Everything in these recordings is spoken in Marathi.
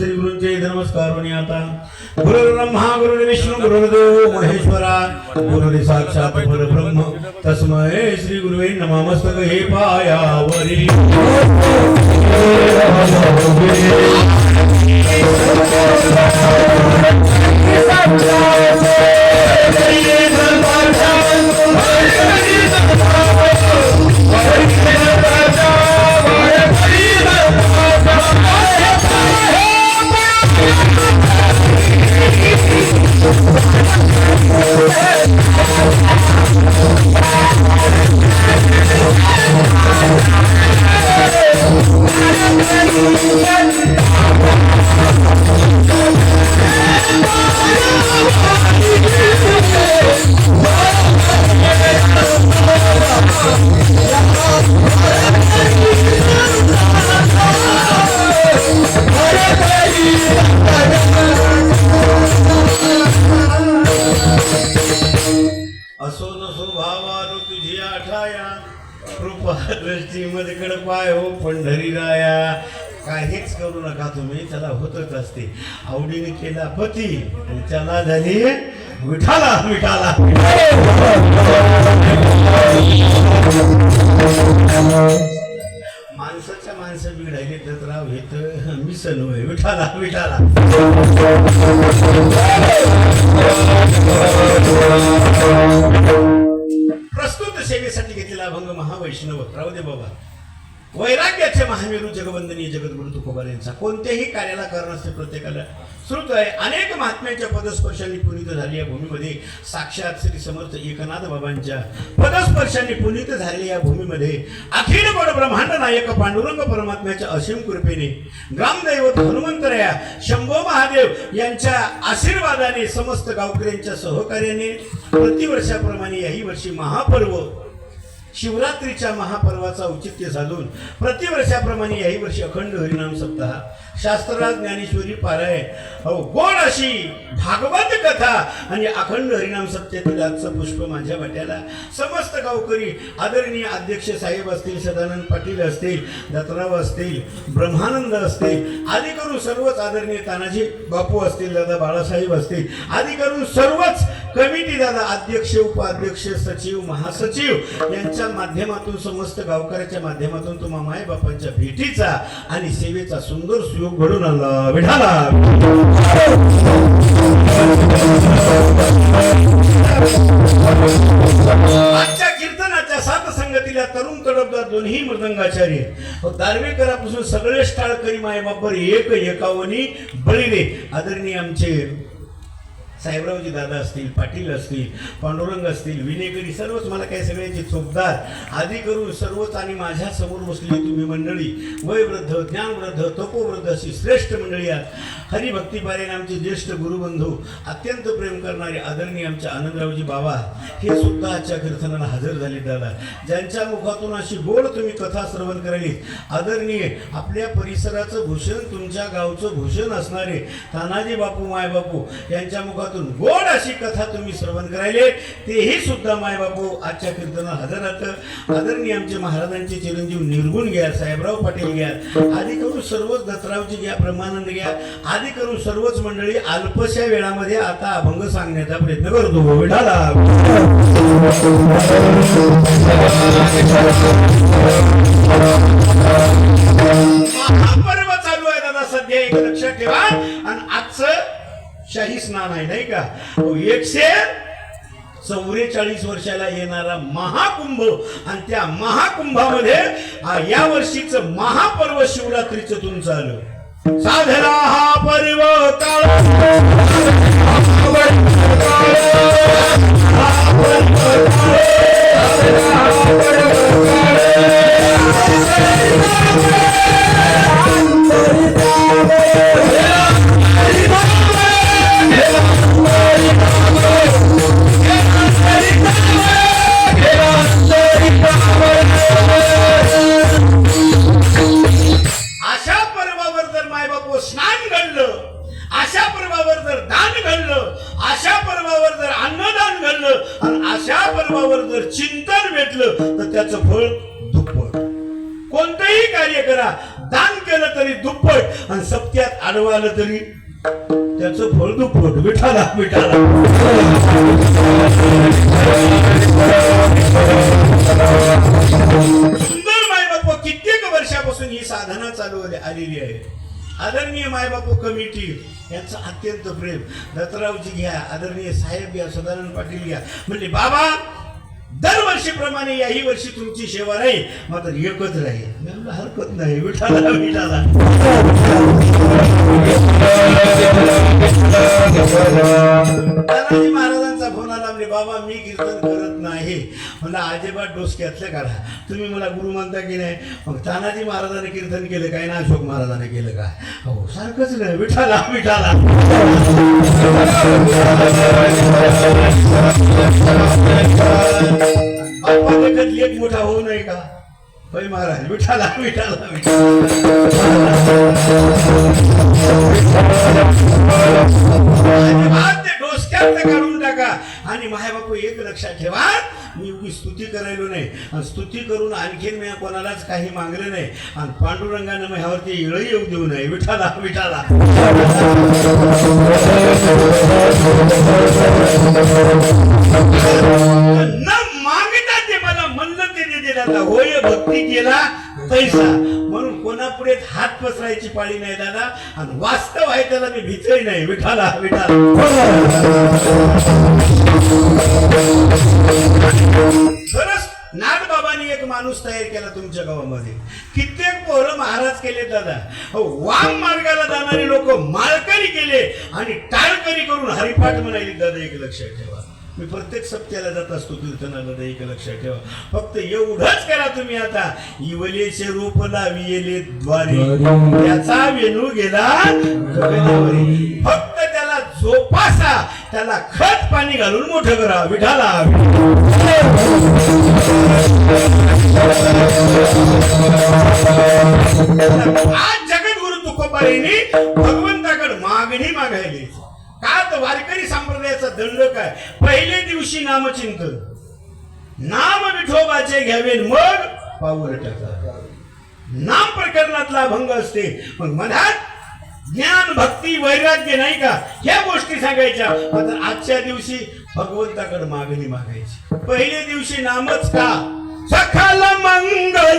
श्री गुरुंचे नमस्कार म्हणे आता गुरु ब्रह्मा गुरु विष्णू गुरुदेव महेश्वरा गुरु साक्षात परब्रह्म तस्मय श्री गुरुवे नमस्तक हे पायावरी असो कृपा दृष्टीमध्ये कड पाय हो पंढरी राया. काहीच करू नका तुम्ही त्याला होतच असते. आवडीने केला पती त्याला झाली विठाला विठाला. माणसाच्या माणसं बिघडायले तर राव हे तर मिसन होय. विठाला विठाला. अभंग राहू दे बाबा. वैराग्याचे महामेरू जगवंदनीय जगद्गुरु तुकोबार यांचा कोणत्याही कार्याला कारण असते प्रत्येकाला. श्रुत आहे अनेक महात्म्यांच्या पदस्पर्शांनी पुनित झाली या भूमीमध्ये. साक्षात श्री समर्थ एकनाथ बाबांच्या पदस्पर्शांनी पुनित झालेल्या या भूमीमध्ये. अखिल गोड ब्रह्मांड नायक पांडुरंग परमात्म्याच्या असीम कृपेने ग्रामदैवत हनुमंतराया शंभो महादेव यांच्या आशीर्वादाने समस्त गावकऱ्यांच्या सहकार्याने प्रतिवर्षाप्रमाणे याही वर्षी महापर्व शिवरात्रीच्या महापर्वाचा औचित्य साधून प्रतिवर्षाप्रमाणे याही वर्षी अखंड हरिनाम सप्ताह. शास्त्रराज ज्ञानेश्वरी पारायण. हो गोड अशी भागवत कथा आणि अखंड हरिनाम सप्त्यातील आजचं पुष्प माझ्या वाट्याला. समस्त गावकरी आदरणीय अध्यक्ष साहेब असतील सदानंद पाटील असतील दत्तराव असतील ब्रह्मानंद असतील आदी करून सर्वच आदरणीय तानाजी बापू असतील दादा बाळासाहेब असतील आदी करून सर्वच कमिटी दादा अध्यक्ष उपाध्यक्ष सचिव महासचिव यांच्या माध्यमातून समस्त गावकऱ्याच्या माध्यमातून तुम्हा माय बापांच्या भेटीचा आणि सेवेचा सुंदर सुयोग घडून आला विढाला आजच्या कीर्तनाच्या सात संगतीला तरुण तडपदार दोन्ही मृदंगाचार्य. दारवेकरापासून सगळे स्टाळकरी माय बापर एक एकावनी बळीने आदरणीय आमचे साहेबरावजी दादा असतील पाटील असतील पांडुरंग असतील विनेगरी सर्वच मला काही सगळ्यांचे चोपदार आदी करून सर्वच आणि माझ्यासमोर तुम्ही मंडळी वयवृद्ध ज्ञानवृद्ध तपोवृद्ध अशी श्रेष्ठ मंडळी आहात. हरिभक्तीपारेने आमचे ज्येष्ठ गुरुबंधू अत्यंत प्रेम करणारे आदरणीय आमचे आनंदरावजी बाबा हे सुद्धा आजच्या कीर्तनाला हजर झाले दादा. ज्यांच्या मुखातून अशी गोड तुम्ही कथा श्रवण करावी आदरणीय आपल्या परिसराचं भूषण तुमच्या गावचं भूषण असणारे तानाजी बापू मायबापू यांच्या माध्यमातून गोड अशी कथा तुम्ही श्रवण करायले तेही सुद्धा मायबापू आजच्या कीर्तनात हजर राहतं आदरणीय आमचे महाराजांचे चिरंजीव निर्गुण घ्या साहेबराव पाटील घ्या आदी करून सर्वच दत्तरावजी घ्या ब्रह्मानंद घ्या आदी करून सर्वच मंडळी अल्पशा वेळामध्ये आता अभंग सांगण्याचा प्रयत्न करतो. विडाला महापर्व चालू आहे दादा सध्या एक लक्षात ठेवा. आणि आजचं शाही स्नान आहे नाही का? हो, एकशे चौवेचाळीस वर्षाला येणारा महाकुंभ आणि त्या महाकुंभामध्ये या वर्षीच महापर्व शिवरात्रीचं तुमचं आलं. साधला हा पर्व काळ कार्य करा दान केलं तरी दुप्पट आणि सत्यात आडवं तरी त्याचं फळ दुप्पट विठाला विठाला सुंदर मायबाप कित्येक वर्षापासून ही साधना चालू आलेली आहे. आदरणीय मायबापू कमिटी यांचं अत्यंत प्रेम. दत्तरावजी घ्या आदरणीय साहेब घ्या सदानंद पाटील घ्या म्हणजे बाबा दरवर्षीप्रमाणे याही वर्षी तुमची सेवा राहील. मात्र एकच राहील. हरकत नाही विठाला विठाला तानाजी महाराजांचा फोन आला म्हणजे बाबा मी कीर्तन करत नाही. म्हणलं अजिबात डोसक्यातलं काढा. तुम्ही मला गुरु म्हणता की नाही? मग तानाजी महाराजाने कीर्तन केलं काय ना अशोक महाराजाने केलं का? हो सारखंच नाही विठाला विठाला बाप्पा देखत लेख मोठा होऊ नये का? होय महाराज विठाला विठाला विठाला काढून टाका. आणि माय एक लक्षात ठेवा मी उगी स्तुती करायलो नाही. आणि स्तुती करून आणखीन मी कोणालाच काही मागले नाही. आणि पांडुरंगानं मग ह्यावरती इळही येऊ देऊ नये. विठाला विठाला न मागता ते मला म्हणलं ते दिला होय भक्ती केला पैसा. पुढे हात पसरायची पाळी नाही दादा. आणि वास्तव आहे त्याला मी भीतही नाही. विठाला विठाला. नाथ नागबाबांनी एक माणूस तयार केला तुमच्या गावामध्ये. कित्येक पोरं महाराज केले दादा. हो, वाम मार्गाला जाणारे लोक माळकरी केले आणि टाळकरी करून हरिपाठ म्हणाली दादा एक लक्षात ठेवा. मी प्रत्येक सप्त्याला जात असतो कीर्तनाला दादा एक लक्षात ठेवा. फक्त एवढंच करा तुम्ही आता. इवलेचे रूप लाविले द्वारे. त्याचा वेणू गेला. फक्त त्याला जोपासा. त्याला खत पाणी घालून मोठं करा. विठाला. आज जगद्गुरु तुकोबाईंनी भगवंताकडे मागणी मागायली का तर वारकरी संप्रदायाचा दंड काय पहिले दिवशी नामचिंतन. नाम विठोबाचे घ्यावे मग पाऊल टाका. नाम प्रकरणातला भंग असते. मग मनात ज्ञान भक्ती वैराग्य नाही का? ह्या गोष्टी सांगायच्या. मात्र आजच्या दिवशी भगवंताकडे मागणी मागायची. पहिल्या दिवशी नामच का? सकाल मंगल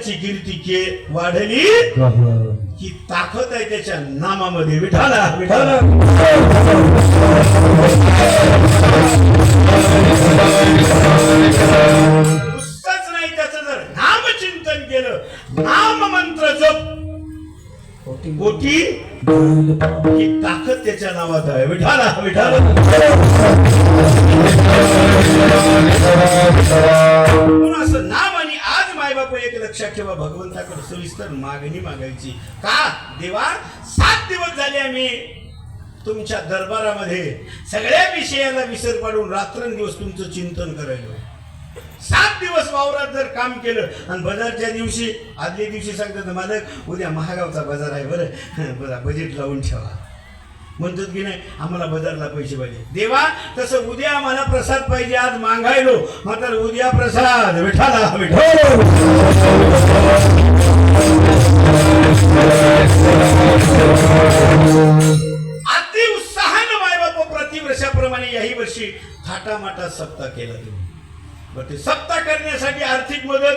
त्याची कीर्ती के वाढली की ताकद आहे त्याच्या नामामध्ये. विठाला नुसतंच नाही त्याचं जर नामचिंतन केलं नाम मंत्र जप. कोटी ही ताकद त्याच्या नावात आहे. विठाला विठाला एक लक्षात ठेवा भगवंताकडे सविस्तर मागणी मागायची. का? देवा सात दिवस झाले आम्ही तुमच्या दरबारामध्ये सगळ्या विषयाला विसर पाडून रात्रंदिवस तुमचं चिंतन करायलो. सात दिवस वावरात जर काम केलं आणि बाजारच्या दिवशी आदल्या दिवशी सांगतात मालक उद्या महागावचा बाजार आहे बरं. बरं बजेट लावून ठेवा. म्हणतात की नाही आम्हाला बाजारला पैसे पाहिजे. देवा तसं उद्या आम्हाला प्रसाद पाहिजे आज मागायलो. मात्र उद्या प्रसाद. विठाला विठो अति उत्साहानं मायबाप प्रतिवर्षाप्रमाणे याही वर्षी थाटामाटा सप्ताह केला तुम्ही. ते सप्ताह करण्यासाठी आर्थिक मदत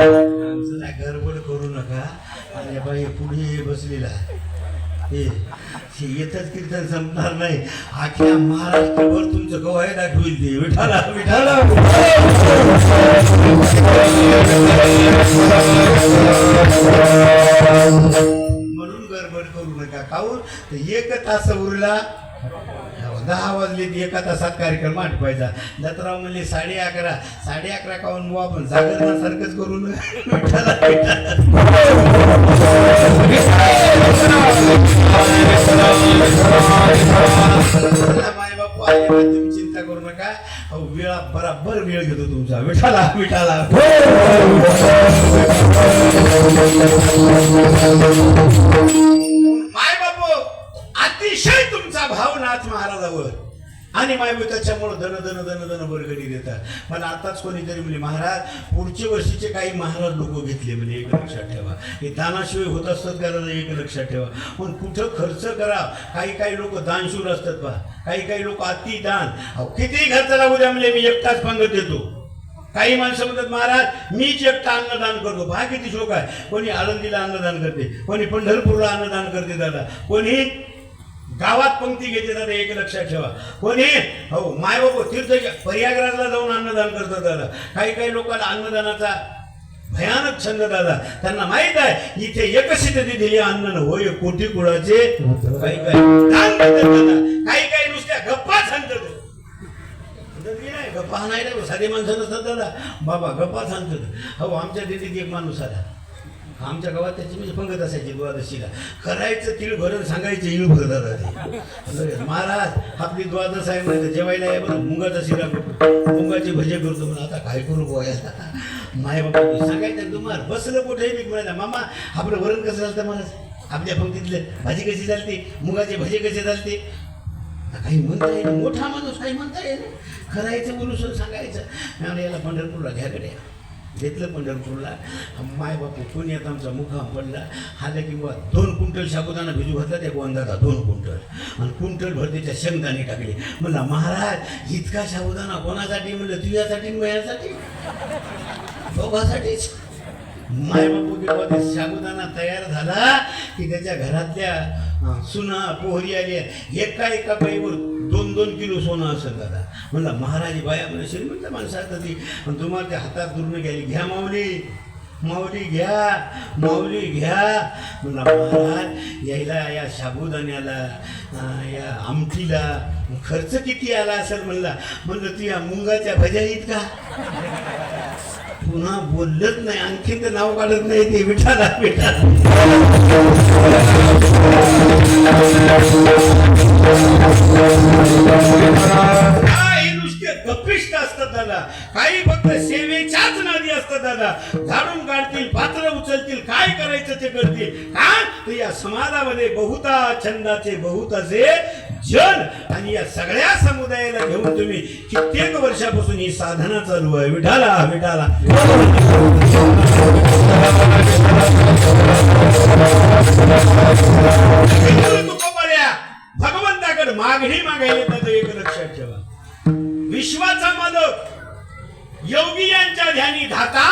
गडबड करू नका. आणि बाई पुढे बसलेला येतच कीर्तन संपणार नाही. आख्या महाराष्ट्रभर तुमचं गवाय दाखवील ते विठाला विठाला म्हणून गडबड करू नका. काऊन तर एक तास उरला. दहा वाजले की एका तासात कार्यक्रम आठवायचा दत्तराव म्हणले साडे अकरा साडे अकरा काहून बुवा आपण जागरणासारखंच करून माय बापू आले तुम्ही चिंता करू नका. अहो, वेळा बराबर वेळ घेतो तुमचा. विठाला विठाला माय बापू अतिशय तुमचा भाव नाथ महाराजावर आणि मायबू त्याच्यामुळं धन धन धन धन बरगडी देतात. मला आताच कोणीतरी म्हणजे महाराज पुढच्या वर्षीचे काही महाराज लोक घेतले म्हणजे एक लक्षात ठेवा. हे दानाशिवाय होत असतात का एक लक्षात ठेवा. पण कुठं खर्च करा काही काही लोक दानशूर असतात पहा काही काही लोक अति दान अहो, कितीही खर्च लागू द्या म्हणजे मी एकटाच पंगत देतो. काही माणसं म्हणतात महाराज मीच एकटा अन्नदान करतो. पहा किती शोक आहे. कोणी आळंदीला अन्नदान करते कोणी पंढरपूरला अन्नदान करते दादा. कोणी गावात पंक्ती घेते दादा एक लक्षात ठेवा. कोणी? हो माय बाबू तीर्थ पर्यागराजला जाऊन अन्नदान करतात दादा. काही काही लोकांना अन्नदानाचा भयानक छंद दादा. त्यांना माहीत आहे इथे एकच दिली अन्न होय कोटी कुळाचे. काही काही दान देतात दादा. काही काही नुसत्या गप्पा सांगतात. नाही गप्पा नाही साधे माणसं नसतात दादा. बाबा गप्पा सांगतात. हो आमच्या दिदीत एक माणूस आला. आमच्या गावात त्याची म्हणजे पंगत असायची द्वादशीला. करायचं तिळ भरण सांगायचं इळ भर दादा ते. महाराज आपली द्वादश आहे म्हणजे जेवायला आहे बरं मुंगाचा शिरा करतो. मुंगाची भजे करतो म्हणून आता काय करू गोयाला माय बाबा सांगायचं तुम्हाला बसलं कुठेही मी म्हणायला मामा आपलं वरण कसं चालतं महाराज? आपल्या पंक्तीतलं भाजी कशी चालते मुगाचे भजे कसे चालते काही म्हणता येईल मोठा माणूस काही म्हणता येईल. करायचं बोलून सांगायचं. याला पंढरपूरला घ्याकडे घेतलं पंढरपूरला. माय बापू येत आमचा मुखाम पडला आल्या की बुवा दोन क्विंटल साबुदाणा भिजू घातला त्या गोंदाचा दोन क्विंटल आणि क्विंटल भरतीच्या त्याच्या शेंगदाणे टाकले. म्हणला महाराज इतका शाबुदाना कोणासाठी म्हणलं? तुझ्यासाठी आणि माझ्यासाठी? दोघांसाठीच. माय बापू जेव्हा ते तयार झाला की त्याच्या घरातल्या सुना पोहरी आल्या एका एका बाईवर दोन किलो सोनं असं दादा. म्हणला महाराजी बाया म्हणजे श्रीमंत माणसं आता ती. पण तुम्हाला त्या हातात दुरून घ्यायला घ्या माऊली. माऊली घ्या. माऊली घ्या. म्हणला महाराज यायला या साबुदाण्याला या आमटीला खर्च किती आला असेल? म्हणला म्हणलं तू या मुंगाच्या भज्या येत का? पुन्हा बोललंच नाही. आणखीन तर नाव काढत नाही ते विठाला विठाला. काही नुसते गप्पिष्ट असतात दादा. काही फक्त सेवेच्याच नादी असतात दादा. झाडून काढतील पात्र उचलतील काय करायचं ते करतील? का तर या समाजामध्ये बहुता छंदाचे बहुताचे जन आणि या सगळ्या समुदायाला घेऊन तुम्ही कित्येक वर्षापासून ही साधना चालू आहे. विठाला विठाला तुकोबऱ्या मागणी मागायला त्याचं एक लक्षात ठेवा. विश्वाचा मालक योगी यांच्या ध्यानी धाता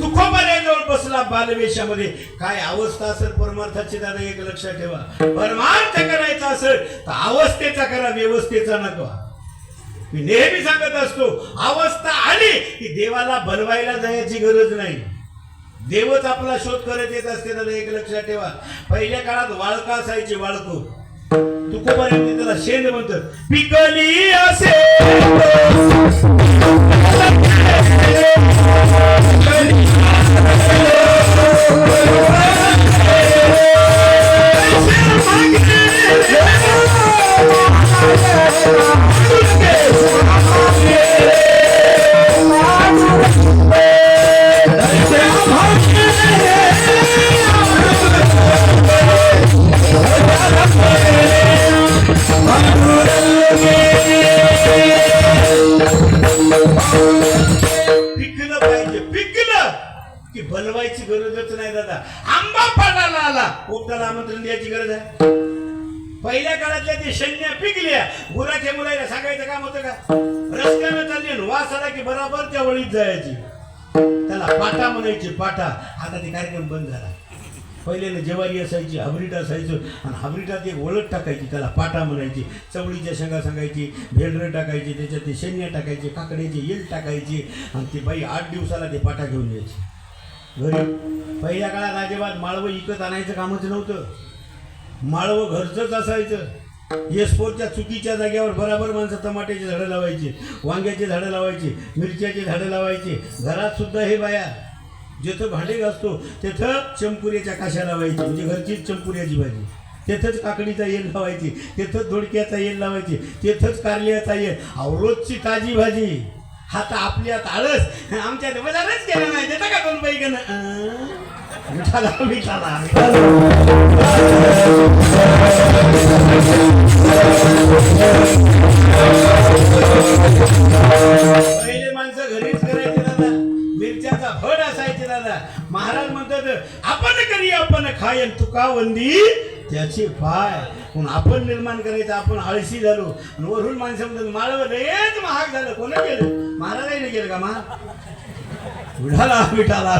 तुकोबऱ्याजवळ बसला बालवेशामध्ये. काय अवस्था असेल परमार्थाची दादा एक लक्षात ठेवा. परमार्थ करायचा असेल तर अवस्थेचा करा व्यवस्थेचा नका. मी नेहमी सांगत असतो अवस्था आली की देवाला बनवायला जायची गरज नाही. देवच आपला शोध करत येत असते दादा एक लक्षात ठेवा. पहिल्या काळात वाळका असायची वाळको तुकोबाऱ्यांनी त्याला शेण म्हणतात. पिकली असे पिकलं पिकलं की बलवायची गरजच नाही दादा. आंबा पाडाला आला. पोपटाला आमंत्रण द्यायची गरज आहे? पहिल्या काळातल्या ते शैन्य पिकल्या. गुराच्या मुलाला सांगायचं काम होतं का? रस्त्यानं चालली वास आला की बराबर त्या वळीत जायची. त्याला पाटा म्हणायची पाटा. आता ते कार्यक्रम बंद झाला. पहिल्याला ज्वारी असायची हाबरीट असायचं. आणि हाबरीटात एक ओळख टाकायची त्याला पाटा म्हणायची चवळीच्या शेंगा सांगायची भेंडरं टाकायची त्याच्यात ते शेंग्या टाकायचे काकड्याचे येल टाकायची आणि ती बाई आठ दिवसाला ते पाटा घेऊन यायची. घरी. पहिल्या काळात अजिबात माळवं विकत आणायचं कामच नव्हतं. माळवं घरचंच असायचं. येसपोरच्या चुकीच्या जागेवर बराबर माणसं टमाट्याची झाडं लावायची वांग्याची झाडं लावायची मिरच्याची झाडं लावायची. घरात सुद्धा हे बाया जिथं भांडे घासतो तिथं चंपुऱ्याच्या काशा लावायची म्हणजे घरचीच चंपुऱ्याची भाजी. तिथंच काकडीचा येल लावायची तिथंच दोडक्याचा येल लावायची तिथंच कारल्याचा येल. अवरोजची रोजची ताजी भाजी. हा तर आपल्यात आळस. आमच्या बाजारच केला नाही. देता का कोण पैकी ना मिठाला मिठाला आपण करी आपण खायन तुका वंदी? त्याचे पाय पण आपण निर्माण करायचं आपण आळशी झालो. आणि वरून माणसं म्हणतात माळव लयच महाग झालं. कोण केलं महाराजांनी केलं का महाग? विठाला विठाला.